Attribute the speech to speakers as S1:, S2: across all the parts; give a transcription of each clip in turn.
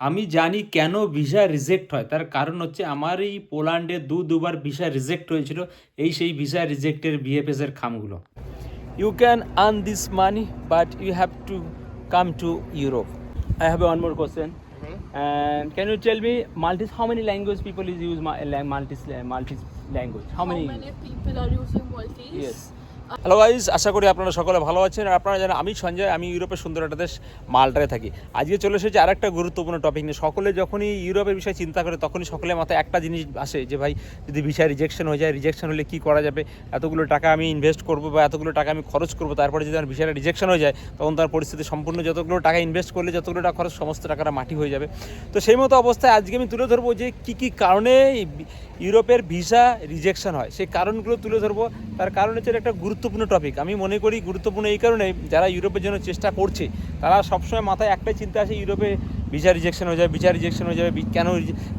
S1: আমি জানি কেন ভিসা রিজেক্ট হয়। তার কারণ হচ্ছে আমার এই পোল্যান্ডে দু দুবার ভিসা রিজেক্ট হয়েছিল। এই সেই ভিসা রিজেক্টের বিএফএসের খামগুলো।
S2: You can earn this money but you have to come to Europe I have one more question and can you tell me multi how many language people use multi language
S3: how many people are using multi
S2: yes hello guys আশা করি আপনারা সকলে ভালো আছেন। আর আপনারা জানেন, আমি সঞ্জয়, আমি ইউরোপের সুন্দর একটা দেশ মালটায় থাকি। আজকে চলে এসেছে আর একটা গুরুত্বপূর্ণ টপিক নিয়ে। সকলে যখনই ইউরোপের বিষয়ে চিন্তা করে, তখনই সকলের মাথায় একটা জিনিস আসে যে, ভাই, যদি ভিসা রিজেকশন হয়ে যায় রিজেকশন হলে কী করা যাবে? এতগুলো টাকা আমি ইনভেস্ট করব বা এতগুলো টাকা আমি খরচ করব, তারপরে যদি আমার ভিসাটা রিজেকশন হয়ে যায়, তখন তার পরিস্থিতি সম্পূর্ণ যতগুলো টাকা ইনভেস্ট করলে, যতগুলো টাকা খরচ, সমস্ত টাকাটা মাটি হয়ে যাবে। তো সেই মতো অবস্থায় আজকে আমি তুলে ধরবো যে, কী কী কারণে ইউরোপের ভিসা রিজেকশন হয়। সেই কারণগুলো তুলে ধরবো। তার কারণ হচ্ছে একটা একটা গুরুত্বপূর্ণ টপিক আমি মনে করি গুরুত্বপূর্ণ এই কারণে যারা ইউরোপের জন্য চেষ্টা করছে, তারা সবসময় মাথায় একটাই চিন্তা আছে ইউরোপে ভিসা রিজেকশন হয়ে যাবে ভিসা রিজেকশন হয়ে যাবে, কেন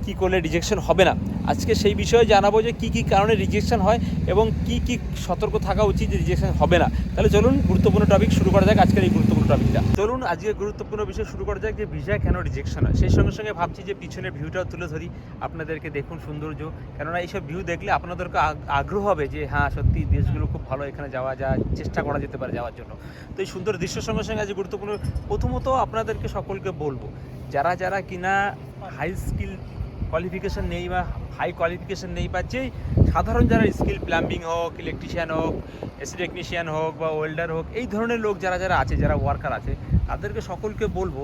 S2: কী করলে রিজেকশন হবে না? আজকে সেই বিষয়ে জানাব যে কী কী কারণে রিজেকশন হয় এবং কী কী সতর্ক থাকা উচিত যে রিজেকশন হবে না। তাহলে চলুন গুরুত্বপূর্ণ টপিক শুরু করা যাক আজকের এই গুরুত্বপূর্ণ টপিকটা চলুন আজকে গুরুত্বপূর্ণ বিষয় শুরু করা যাক যে ভিসা কেন রিজেকশন হয়। সেই সঙ্গে সঙ্গে ভাবছি যে পিছনের ভিউটাও তুলে ধরি। আপনাদেরকে দেখুন সৌন্দর্য। কেননা এইসব ভিউ দেখলে আপনাদেরকে আগ- আগ্রহ হবে যে হ্যাঁ সত্যি দেশগুলো খুব ভালো, এখানে যাওয়া যা চেষ্টা করা যেতে পারে যাওয়ার জন্য। তো এই সুন্দর দৃশ্যের সঙ্গে সঙ্গে আজ গুরুত্বপূর্ণ, প্রথমত আপনাদেরকে সকলকে বলব যারা যারা কিনা হাই স্কিল কোয়ালিফিকেশন নেই বা হাই কোয়ালিফিকেশন নেই বা যেই সাধারণ যারা স্কিল প্লাম্বিং হোক ইলেকট্রিশিয়ান হোক এসি টেকনিশিয়ান হোক বা ওয়েল্ডার হোক, এই ধরনের লোক যারা যারা আছে, যারা ওয়ার্কার আছে, তাদেরকে সকলকে বলব,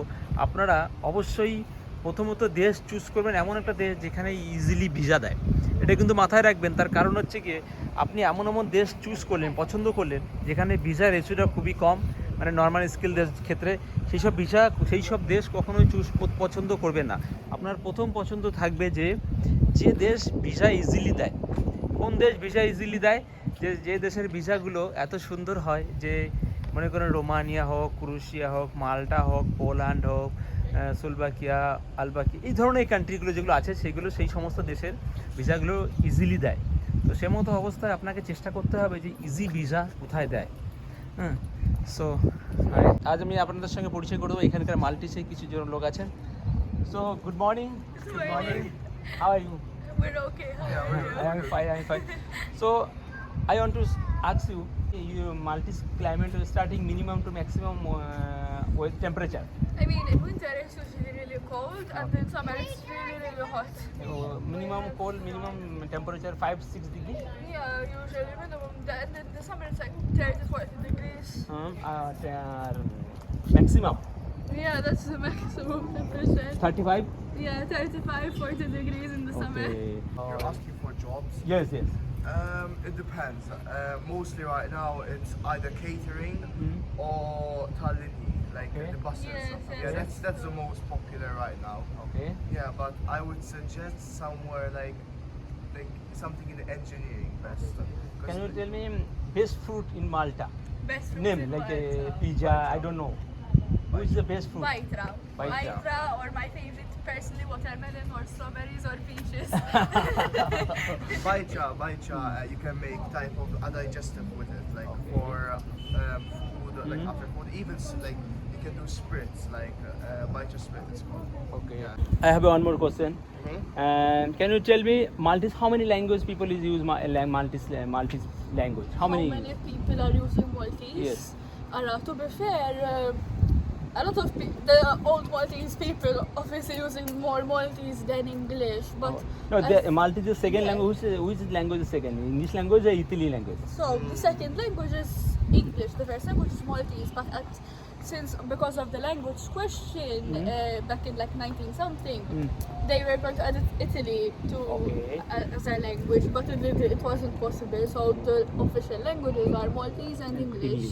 S2: আপনারা অবশ্যই প্রথমত দেশ চুজ করবেন এমন একটা দেশ যেখানে ইজিলি ভিসা দেয়। এটা কিন্তু মাথায় রাখবেন, তার কারণ হচ্ছে গিয়ে আপনি এমন এমন দেশ চুজ করলেন, পছন্দ করলেন, যেখানে ভিসা রেশিওটা খুবই কম মানে নর্মাল স্কিল দেশ ক্ষেত্রে সেই সব ভিসা, সেই সব দেশ কখনোই চুজ পছন্দ করবে না। আপনার প্রথম পছন্দ থাকবে যে যে দেশ ভিসা ইজিলি দেয়। কোন দেশ ভিসা ইজিলি দেয়? যে যে দেশের ভিসাগুলো এত সুন্দর হয় যে, মনে করেন রোমানিয়া হোক ক্রুশিয়া হোক, মাল্টা হোক, পোল্যান্ড হোক সুলবাকিয়া আলবাকি এই ধরনের কান্ট্রিগুলো যেগুলো আছে, সেগুলো সেই সমস্ত দেশের ভিসাগুলো ইজিলি দেয়। তো সে মতো অবস্থায় আপনাকে চেষ্টা করতে হবে যে ইজি ভিসা কোথায় দেয়? হ্যাঁ সো আজ আমি আপনাদের সঙ্গে পরিচয় করব। এখানকার মাল্টিসে কিছু জন লোক আছেন। So good morning so I want to আক্স you you Malta's climate starting minimum to maximum with temperature.
S3: I mean, in winter it's usually really cold, and in summer it's really, really hot.
S2: Uh, minimum cold, minimum temperature 5 6 degrees.
S3: Yeah, usually minimum. The, and in the summer it's like 30, 40 degrees.
S2: Um, uh, maximum
S3: Yeah, that's the maximum temperature.
S2: 35.
S3: Yeah, 35, 40 degrees in the summer.
S4: You're asking for jobs?
S2: Yes, yes.
S4: Um, it depends. Uh, mostly right now it's either catering
S2: Mhm.
S4: or Tallinn, like
S2: Okay.
S4: the buses.
S3: Yes, yes,
S4: yeah, that's that's the most popular right now.
S2: Okay.
S4: Yeah, but I would suggest somewhere like like something in the engineering best. 'Cause
S2: Can you tell me best fruit in Malta?
S3: Best fruit
S2: Name
S3: in
S2: like
S3: Malta.
S2: a pizza. I don't know. Who is the best fruit?
S3: Vajra.
S2: Vajra.
S3: Vajra or my favorite personally watermelon or strawberries or peaches.
S4: Baicha, baicha, uh, you can make type of a digestive with it, like
S2: Okay.
S4: for um, food, like
S2: Mhm.
S4: after food. Even like you can do spritz, like uh, baicha sprit. It's called.
S2: Okay.
S4: Yeah.
S2: I have one more question. And can you tell me Maltese? How many language people is use Ma- Maltese la- Maltese language? How many?
S3: people are using Maltese?
S2: Yes.
S3: Uh, to be fair, uh, a lot of pe- the old Maltese people obviously using more Maltese than English, but
S2: Oh. No,
S3: I
S2: the, Maltese is second
S3: Yeah.
S2: language. Which, which language is second? English language or Italy language?
S3: So the second language is English. The first language is Maltese. But at, since because of the language question
S2: Mhm.
S3: uh, back in like 19 something,
S2: Mm.
S3: they were going to add Italy to
S2: Okay.
S3: uh, as a language, but it, it, it wasn't possible. So the official languages are Maltese and English.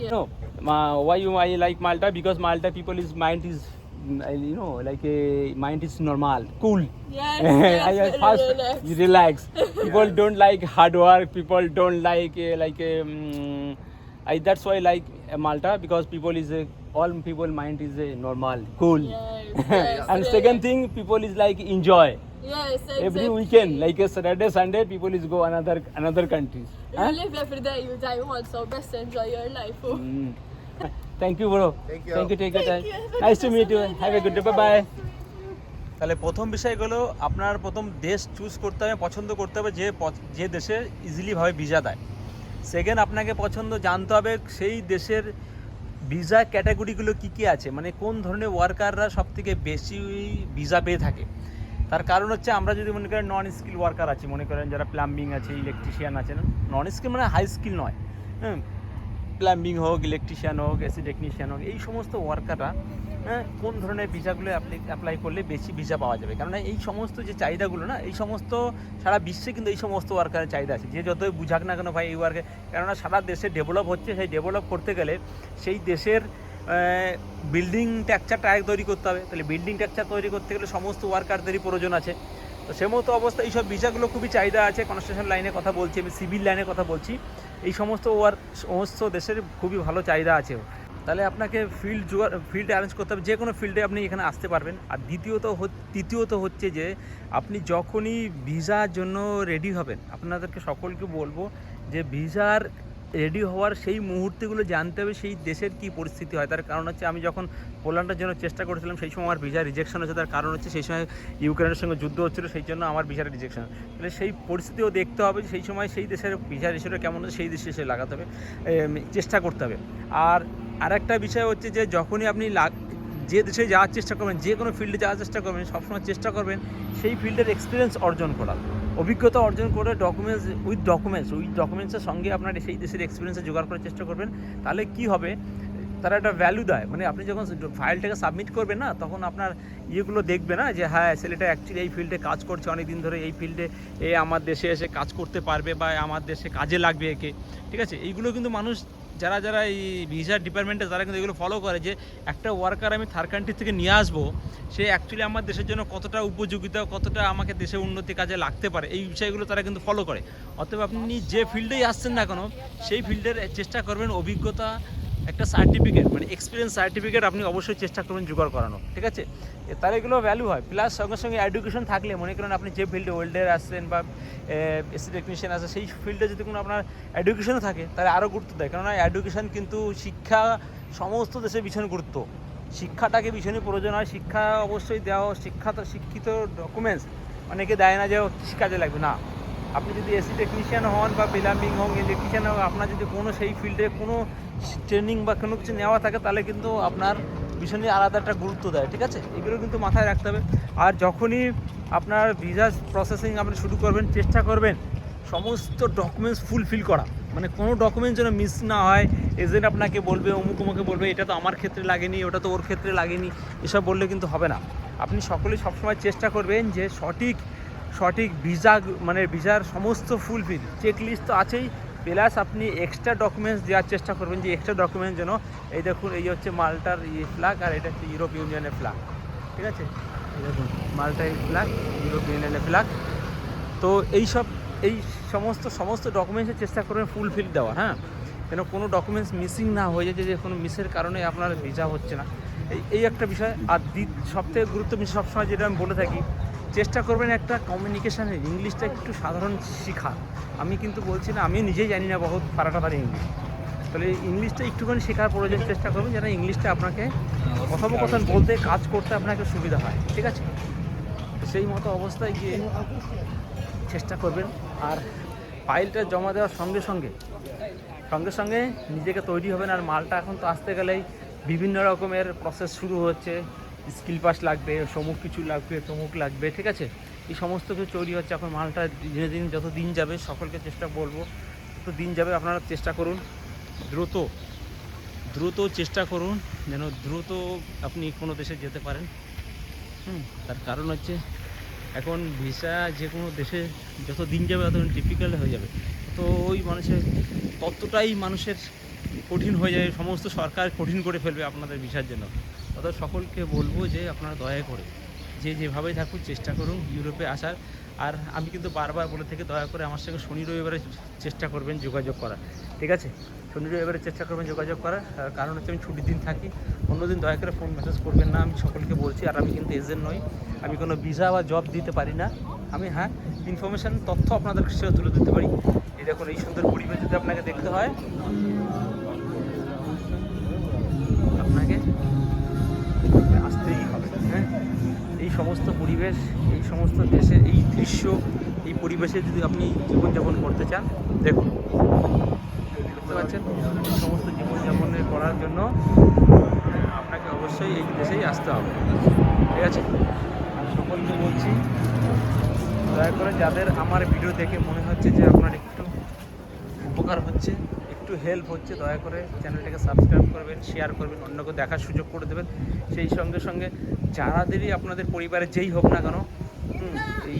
S3: Yeah.
S2: No, Ma- why you I like Malta? Because Malta people is mind is mm, you know like a mind is normal, cool.
S3: Yes,
S2: I
S3: yes,
S2: fast,
S3: relaxed.
S2: you relax. People don't like hard work. People don't like uh, like um, I, that's why I like uh, Malta because people is a, all people mind is a normal, cool.
S3: Yes, yes,
S2: and
S3: yes.
S2: second thing, people is like enjoy
S3: Yes, exactly.
S2: every weekend, like a Saturday, Sunday. People is go another another countries.
S3: You
S2: Huh?
S3: live every day you die once, so best enjoy your life. oh.
S2: Mm. Thank you, bro.
S4: Thank you.
S2: Thank you. Take your time.
S3: Thank you.
S2: Nice to meet you. Have a good day. Bye bye. তাহলে প্রথম বিষয় হলো আপনার প্রথম দেশ choose করতে হবে পছন্দ করতে হবে যে যে দেশে ইজিলিভাবে ভিসা দেয় সেকেন্ড আপনাকে পছন্দ জানতে হবে সেই দেশের ভিসা ক্যাটাগরিগুলো কী কী আছে? মানে কোন ধরনের ওয়ার্কাররা সব থেকে বেশি ভিসা পেয়ে থাকে? তার কারণ হচ্ছে আমরা যদি মনে করেন নন স্কিল ওয়ার্কার আছি, মনে করেন যারা প্লাম্বিং আছে ইলেকট্রিশিয়ান আছে নন স্কিল মানে হাই স্কিল নয়। হ্যাঁ প্লাম্বিং হোক ইলেকট্রিশিয়ান হোক এসি টেকনিশিয়ান হোক, এই সমস্ত ওয়ার্কাররা হ্যাঁ কোন ধরনের ভিসাগুলো অ্যাপ্লাই করলে বেশি ভিসা পাওয়া যাবে? কারণ এই সমস্ত যে চাহিদাগুলো না, এই সমস্ত সারা বিশ্বে কিন্তু এই সমস্ত ওয়ার্কারের চাহিদা আছে। যে যতই বুঝাক না কেন ভাই, এই ওয়ার্কে কেননা সারা দেশে ডেভেলপ হচ্ছে, সেই ডেভেলপ করতে গেলে সেই দেশের বিল্ডিং স্ট্রাকচারটা আগে তৈরি করতে হবে। তাহলে বিল্ডিং স্ট্রাকচার তৈরি করতে গেলে সমস্ত ওয়ার্কারদেরই প্রয়োজন আছে। তো সে মতো অবস্থা, এইসব ভিসাগুলো খুবই চাহিদা আছে। কনস্ট্রাকশন লাইনের কথা বলছি, আমি সিভিল লাইনের কথা বলছি। এই সমস্ত ওয়ার, সমস্ত দেশের খুবই ভালো চাহিদা আছে তাহলে আপনাকে ফিল্ড জোগাড় ফিল্ড অ্যারেঞ্জ করতে হবে। যে কোনো ফিল্ডে আপনি এখানে আসতে পারবেন। আর দ্বিতীয়ত তৃতীয়ত হচ্ছে যে, আপনি যখনই ভিসার জন্য রেডি হবেন, আপনাদেরকে সকলকে বলব যে, ভিসার রেডি হওয়ার সেই মুহূর্তগুলো জানতে হবে, সেই দেশের কি পরিস্থিতি হয়। তার কারণ হচ্ছে আমি যখন পোল্যান্ডের জন্য চেষ্টা করেছিলাম, সেই সময় আমার ভিসা রিজেকশন হচ্ছে তার কারণ হচ্ছে সেই সময় ইউক্রেনের সঙ্গে যুদ্ধ হচ্ছিল, সেই জন্য আমার ভিসার রিজেকশন তাহলে সেই পরিস্থিতিও দেখতে হবে সেই সময় সেই দেশের ভিসা রেশিওটা কেমন হচ্ছে সেই দেশে সে লাগাতে হবে চেষ্টা করতে হবে। আর আরেকটা বিষয় হচ্ছে যে যখনই আপনি লাগ- যে দেশে যাওয়ার চেষ্টা করবেন, যে কোনো ফিল্ডে যাওয়ার চেষ্টা করবেন, সবসময় চেষ্টা করবেন সেই ফিল্ডের এক্সপিরিয়েন্স অর্জন করার। অভিজ্ঞতা অর্জন করে ডকুমেন্টস উইথ ডকুমেন্টস উইথ ডকুমেন্টসের সঙ্গে আপনার সেই দেশের এক্সপিরিয়েন্সে জোগাড় করার চেষ্টা করবেন। তাহলে কি হবে? তারা একটা ভ্যালু দেয়। মানে আপনি যখন ফাইলটাকে সাবমিট করবেন না, তখন আপনার ইয়েগুলো দেখবে না যে হ্যাঁ ছেলেটা অ্যাকচুয়ালি এই ফিল্ডে কাজ করছে অনেক দিন ধরে এই ফিল্ডে এ আমার দেশে এসে কাজ করতে পারবে বা আমার দেশে কাজে লাগবে একে। ঠিক আছে? এইগুলো কিন্তু মানুষ যারা যারা এই ভিসা ডিপার্টমেন্টে তারা কিন্তু এগুলো ফলো করে যে একটা ওয়ার্কার আমি থার্ড কান্ট্রি থেকে নিয়ে আসব, সে অ্যাকচুয়ালি আমার দেশের জন্য কতটা উপযোগিতা, কতটা আমাকে দেশের উন্নতি কাজে লাগতে পারে, এই বিষয়গুলো তারা কিন্তু ফলো করে। অতএব আপনি যে ফিল্ডেই আসছেন না কেন, সেই ফিল্ডের চেষ্টা করবেন অভিজ্ঞতা একটা সার্টিফিকেট মানে এক্সপিরিয়েন্স সার্টিফিকেট আপনি অবশ্যই চেষ্টা করবেন জোগাড় করানো ঠিক আছে? তার এগুলো ভ্যালু হয় প্লাস সঙ্গে সঙ্গে এডুকেশন থাকলে, মনে করেন আপনি যে ফিল্ডে ওয়েল্ডার আসছেন বা এসি টেকনিশিয়ান আছে, সেই ফিল্ডে যদি কোনো আপনার এডুকেশনও থাকে, তাহলে আরও গুরুত্ব দেয়। কেননা এডুকেশন কিন্তু শিক্ষা সমস্ত দেশে ভীষণ গুরুত্ব। শিক্ষাটাকে ভীষণই প্রয়োজন হয়, শিক্ষা অবশ্যই দেওয়া শিক্ষা শিক্ষিত ডকুমেন্টস অনেকে দেয় না যে ও কৃষি কাজে লাগবে। না। আপনি যদি এসি টেকনিশিয়ান হন বা প্লাম্বিং হন ইলেকট্রিশিয়ান হন, আপনার যদি কোনো সেই ফিল্ডে কোনো ট্রেনিং বা কোনো কিছু নেওয়া থাকে, তাহলে কিন্তু আপনার ভীষণই আলাদা একটা গুরুত্ব দেয়, ঠিক আছে? এগুলো কিন্তু মাথায় রাখতে হবে। আর যখনই আপনার ভিসা প্রসেসিং আপনি শুরু করবেন, চেষ্টা করবেন সমস্ত ডকুমেন্টস ফুলফিল করা। মানে কোনো ডকুমেন্ট যেন মিস না হয় এজেন্ট আপনাকে বলবে, অমুক অমুকে বলবে, এটা তো আমার ক্ষেত্রে লাগেনি, ওটা তো ওর ক্ষেত্রে লাগেনি। এসব বললে কিন্তু হবে না। আপনি সকলেই সবসময় চেষ্টা করবেন যে সঠিক সঠিক ভিসা মানে ভিসার সমস্ত ফুলফিল চেক লিস্ট তো আছেই। প্লাস আপনি এক্সট্রা ডকুমেন্টস দেওয়ার চেষ্টা করবেন যে এক্সট্রা ডকুমেন্ট যেন, এই দেখুন, এই হচ্ছে মাল্টার ইয়ে ফ্ল্যাগ আর এটা হচ্ছে ইউরোপ ইউনিয়নের ফ্ল্যাগ ঠিক আছে? দেখুন, মাল্টার ফ্ল্যাগ ইউরোপ ইউনিয়নের ফ্ল্যাগ তো এই সব এই সমস্ত সমস্ত ডকুমেন্টসের চেষ্টা করবেন ফুলফিল দেওয়া হ্যাঁ? যেন কোনো ডকুমেন্টস মিসিং না হয়ে যায়, যে কোনো মিসের কারণে আপনার ভিসা হচ্ছে না। এই এই একটা বিষয়। আর দ্বি, সবথেকে গুরুত্বপূর্ণ সবসময় যেটা আমি বলে থাকি চেষ্টা করবেন একটা কমিউনিকেশানের ইংলিশটা একটু সাধারণ শেখা আমি কিন্তু বলছি না, আমি নিজেই জানি না বহুত ফারাটাফারি ইংলিশ তাহলে ইংলিশটা একটুখানি শেখার প্রয়োজন, চেষ্টা করবেন যেন ইংলিশটা আপনাকে কথোপকথন বলতে, কাজ করতে আপনাকে সুবিধা হয়। ঠিক আছে? সেই মতো অবস্থায় গিয়ে চেষ্টা করবেন। আর ফাইলটা জমা দেওয়ার সঙ্গে সঙ্গে সঙ্গে সঙ্গে নিজেকে তৈরি হবেন। আর মালটা এখন তো আসতে গেলেই বিভিন্ন রকমের প্রসেস শুরু হচ্ছে। স্কিল পাস লাগবে সমুক কিছু লাগবে তমুক লাগবে, ঠিক আছে? এই সমস্ত কিছু তৈরি হচ্ছে, এখন মালটা দিনে দিন যত দিন যাবে, সকলকে চেষ্টা বলব, যত দিন যাবে আপনারা চেষ্টা করুন, দ্রুত দ্রুত চেষ্টা করুন, যেন দ্রুত আপনি কোনো দেশে যেতে পারেন। হুম, তার কারণ হচ্ছে, এখন ভিসা যে কোনো দেশে যত দিন যাবে, তত ডিফিকাল্ট হয়ে যাবে। তো ওই মানুষের, ততটাই মানুষের কঠিন হয়ে যাবে, সমস্ত সরকার কঠিন করে ফেলবে আপনাদের ভিসার জন্য। অত সকলকে বলব যে আপনারা দয়া করে যে যেভাবেই থাকুক চেষ্টা করুন ইউরোপে আসার। আর আমি কিন্তু বারবার বলে থেকে, দয়া করে আমার সঙ্গে শনি রবিবারে চেষ্টা করবেন যোগাযোগ করার। ঠিক আছে? শনি রবিবারে চেষ্টা করবেন যোগাযোগ করার। কারণ হচ্ছে আমি ছুটির দিন থাকি। অন্যদিন দয়া করে ফোন মেসেজ করবেন না, আমি সকলকে বলছি। আর আমি কিন্তু এজেন্ট নই। আমি কোনো ভিসা বা জব দিতে পারি না। আমি হ্যাঁ ইনফরমেশান তথ্য আপনাদের কাছে তুলে দিতে পারি। এই দেখুন, এই সুন্দর পরিবেশ যদি আপনাকে দেখতে হয়। আপনাকে আসতেই হবে হ্যাঁ? এই সমস্ত পরিবেশ, এই সমস্ত দেশের এই দৃশ্য, এই পরিবেশে যদি আপনি জীবনযাপন করতে চান, দেখুন। বুঝতে পারছেন এই সমস্ত জীবনযাপনের করার জন্য আপনাকে অবশ্যই এই দেশেই আসতে হবে। ঠিক আছে? আমি সকলকে বলছি, দয়া করে যাদের আমার ভিডিও দেখে মনে হচ্ছে যে আপনার একটু উপকার হচ্ছে একটু হেল্প হচ্ছে, দয়া করে চ্যানেলটাকে সাবস্ক্রাইব করবেন শেয়ার করবেন, অন্যকে দেখার সুযোগ করে দেবেন। সেই সঙ্গে সঙ্গে যারাদেরই আপনাদের পরিবারে যেই হোক না কেন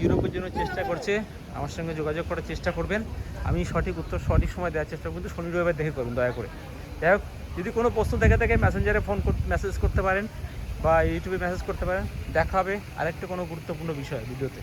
S2: ইউরোপের জন্য চেষ্টা করছে, আমার সঙ্গে যোগাযোগ করার চেষ্টা করবেন। আমি সঠিক উত্তর, সঠিক সময় দেওয়ার চেষ্টা করব, কিন্তু শনি রবিবার দেখে করবেন, দয়া করে। যাই হোক, যদি কোনো প্রশ্ন দেখে থাকে মেসেঞ্জারে ফোন মেসেজ করতে পারেন বা ইউটিউবে মেসেজ করতে পারেন। দেখা হবে আরেকটা কোনো গুরুত্বপূর্ণ বিষয় ভিডিওতে।